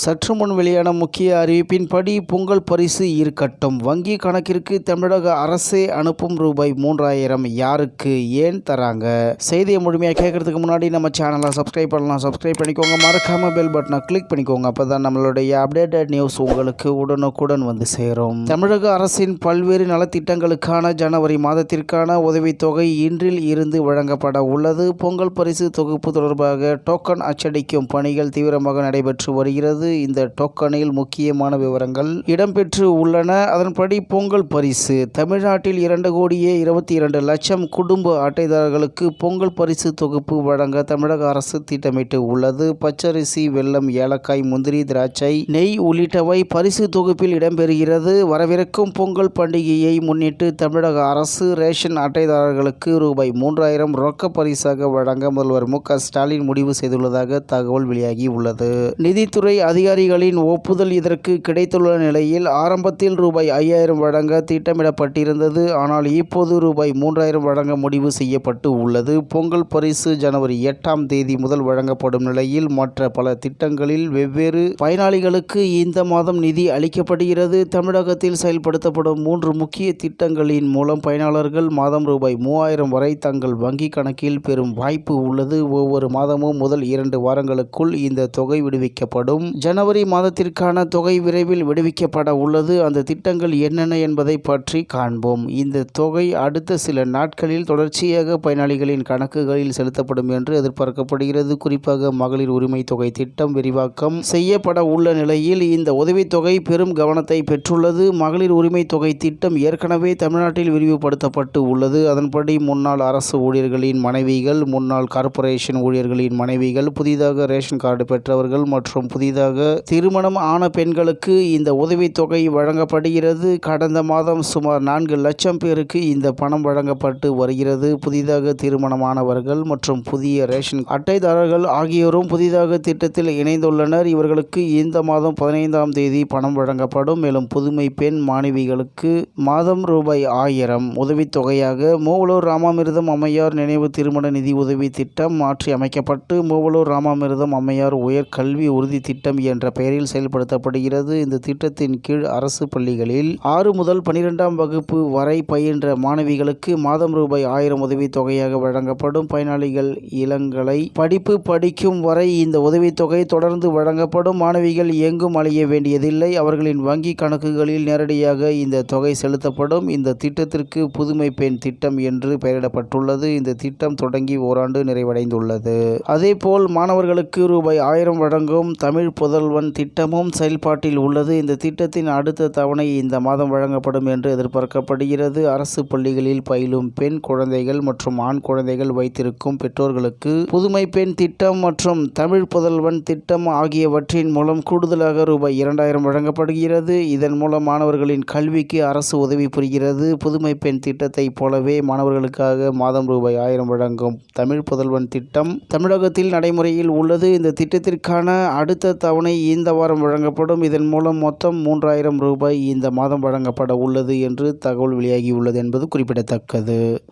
சற்று முன் வெளியான முக்கிய அறிவிப்பின்படி பொங்கல் பரிசு இருக்கட்டும். வங்கி கணக்கிற்கு தமிழக அரசே அனுப்பும் ரூபாய் மூன்றாயிரம் யாருக்கு ஏன் தராங்க? செய்தியை முழுமையாக கேட்கறதுக்கு முன்னாடி நம்ம சேனலை சப்ஸ்கிரைப் பண்ணலாம். சப்ஸ்கிரைப் பண்ணிக்கோங்க. மறக்காம பெல் பட்டனை கிளிக் பண்ணிக்கோங்க. அப்பதான் நம்மளுடைய அப்டேட்டட் நியூஸ் உங்களுக்கு உடனுக்குடன் வந்து சேரும். தமிழக அரசின் பல்வேறு நலத்திட்டங்களுக்கான ஜனவரி மாதத்திற்கான உதவித்தொகை இன்றில் இருந்து வழங்கப்பட உள்ளது. பொங்கல் பரிசு தொகுப்பு தொடர்பாக டோக்கன் அச்சடிக்கும் பணிகள் தீவிரமாக நடைபெற்று வருகிறது. இந்த டோக்கனில் முக்கியமான விவரங்கள் இடம்பெற்று உள்ளன. அதன்படி பொங்கல் பரிசு. தமிழ்நாட்டில் இரண்டு கோடியே இருபத்தி இரண்டு லட்சம் குடும்ப அட்டைதாரர்களுக்கு பொங்கல் பரிசு தொகுப்பு வழங்க தமிழக அரசு திட்டமிட்டு உள்ளது. பச்சரிசி வெல்லம் ஏலக்காய் முந்திரி திராட்சை நெய் உள்ளிட்டவை பரிசு தொகுப்பில் இடம்பெறுகிறது. வரவிருக்கும் பொங்கல் பண்டிகையை முன்னிட்டு தமிழக அரசு ரேஷன் அட்டைதாரர்களுக்கு ரூபாய் மூன்றாயிரம் ரொக்க பரிசாக வழங்க முதல்வர் மு க ஸ்டாலின் முடிவு செய்துள்ளதாக தகவல் வெளியாகி உள்ளது. நிதித்துறை அதிகாரிகளின் ஒப்புதல் இதற்கு கிடைத்துள்ள நிலையில் ஆரம்பத்தில் ரூபாய் ஐயாயிரம் வழங்க திட்டமிடப்பட்டிருந்தது. ஆனால் இப்போது ரூபாய் மூன்றாயிரம் வழங்க முடிவு செய்யப்பட்டு உள்ளது. பொங்கல் பரிசு ஜனவரி எட்டாம் தேதி முதல் வழங்கப்படும் நிலையில் மற்ற பல திட்டங்களில் வெவ்வேறு பயனாளிகளுக்கு இந்த மாதம் நிதி அளிக்கப்படுகிறது. தமிழகத்தில் செயல்படுத்தப்படும் மூன்று முக்கிய திட்டங்களின் மூலம் பயனாளர்கள் மாதம் ரூபாய் மூவாயிரம் வரை தங்கள் வங்கி கணக்கில் பெறும் வாய்ப்பு உள்ளது. ஒவ்வொரு மாதமும் முதல் இரண்டு வாரங்களுக்குள் இந்த தொகை விடுவிக்கப்படும். ஜனவரி மாதத்திற்கான தொகை விரைவில் விடுவிக்கப்பட உள்ளது. அந்த திட்டங்கள் என்னென்ன என்பதை பற்றி காண்போம். இந்த தொகை அடுத்த சில நாட்களில் தொடர்ச்சியாக பயனாளிகளின் கணக்குகளில் செலுத்தப்படும் என்று எதிர்பார்க்கப்படுகிறது. குறிப்பாக மகளிர் உரிமை தொகை திட்டம் விரிவாக்கம் செய்யப்பட உள்ள நிலையில் இந்த உதவித்தொகை பெரும் கவனத்தை பெற்றுள்ளது. மகளிர் உரிமை தொகை திட்டம் ஏற்கனவே தமிழ்நாட்டில் விரிவுபடுத்தப்பட்டு உள்ளது. அதன்படி முன்னாள் அரசு ஊழியர்களின் மனைவிகள் முன்னாள் கார்ப்பரேஷன் ஊழியர்களின் மனைவிகள் புதிதாக ரேஷன் கார்டு பெற்றவர்கள் மற்றும் புதிதாக திருமணம் ஆன பெண்களுக்கு இந்த உதவித்தொகை வழங்கப்படுகிறது. கடந்த மாதம் சுமார் நான்கு லட்சம் பேருக்கு இந்த பணம் வழங்கப்பட்டு வருகிறது. புதிதாக திருமணமானவர்கள் மற்றும் புதிய ரேஷன் அட்டைதாரர்கள் ஆகியோரும் புதிதாக திட்டத்தில் இணைந்துள்ளனர். இவர்களுக்கு இந்த மாதம் பதினைந்தாம் தேதி பணம் வழங்கப்படும். மேலும் புதுமை பெண் மாணவிகளுக்கு மாதம் ரூபாய் ஆயிரம். உதவித்தொகையாக மூவலூர் ராமாமிர்தம் அம்மையார் நினைவு திருமண நிதி உதவி திட்டம் மாற்றி அமைக்கப்பட்டு மூவலூர் ராமாமிர்தம் அம்மையார் உயர் கல்வி உறுதி திட்டம் என்ற பெயரில் செயல்படுத்தப்படுகிறது. இந்த திட்டத்தின் கீழ் அரசு பள்ளிகளில் ஆறு முதல் பனிரெண்டாம் வகுப்பு வரை பயின்ற மாணவிகளுக்கு மாதம் ரூபாய் ஆயிரம் உதவித்தொகையாக வழங்கப்படும். பயனாளிகள் இளங்கலை படிப்பு படிக்கும் வரை இந்த உதவித்தொகை தொடர்ந்து வழங்கப்படும். மாணவிகள் எங்கும் அலைய வேண்டியதில்லை. அவர்களின் வங்கி கணக்குகளில் நேரடியாக இந்த தொகை செலுத்தப்படும். இந்த திட்டத்திற்கு புதுமை பெண் திட்டம் என்று பெயரிடப்பட்டுள்ளது. இந்த திட்டம் தொடங்கி ஓராண்டு நிறைவடைந்துள்ளது. அதேபோல் மாணவர்களுக்கு ரூபாய் ஆயிரம் வழங்கும் தமிழ் புதல்வன் திட்டமும் செயல்பாட்டில் உள்ளது. இந்த திட்டத்தின் அடுத்த தவணை இந்த மாதம் வழங்கப்படும் என்று எதிர்பார்க்கப்படுகிறது. அரசு பள்ளிகளில் பயிலும் பெண் குழந்தைகள் மற்றும் ஆண் குழந்தைகள் வைத்திருக்கும் பெற்றோர்களுக்கு புதுமை பெண் திட்டம் மற்றும் தமிழ் புதல்வன் திட்டம் ஆகியவற்றின் மூலம் கூடுதலாக ரூபாய் இரண்டாயிரம் வழங்கப்படுகிறது. இதன் மூலம் மாணவர்களின் கல்விக்கு அரசு உதவி புரிகிறது. புதுமை பெண் திட்டத்தைப் போலவே மாணவர்களுக்காக மாதம் ரூபாய் ஆயிரம் வழங்கும் தமிழ் புதல்வன் திட்டம் தமிழகத்தில் நடைமுறையில் உள்ளது. இந்த திட்டத்திற்கான அடுத்த தவணை இந்த வாரம் வழங்கப்படும். இதன் மூலம் மொத்தம் மூன்றாயிரம் ரூபாய் இந்த மாதம் வழங்கப்பட உள்ளது என்று தகவல் வெளியாகியுள்ளது என்பது குறிப்பிடத்தக்கது.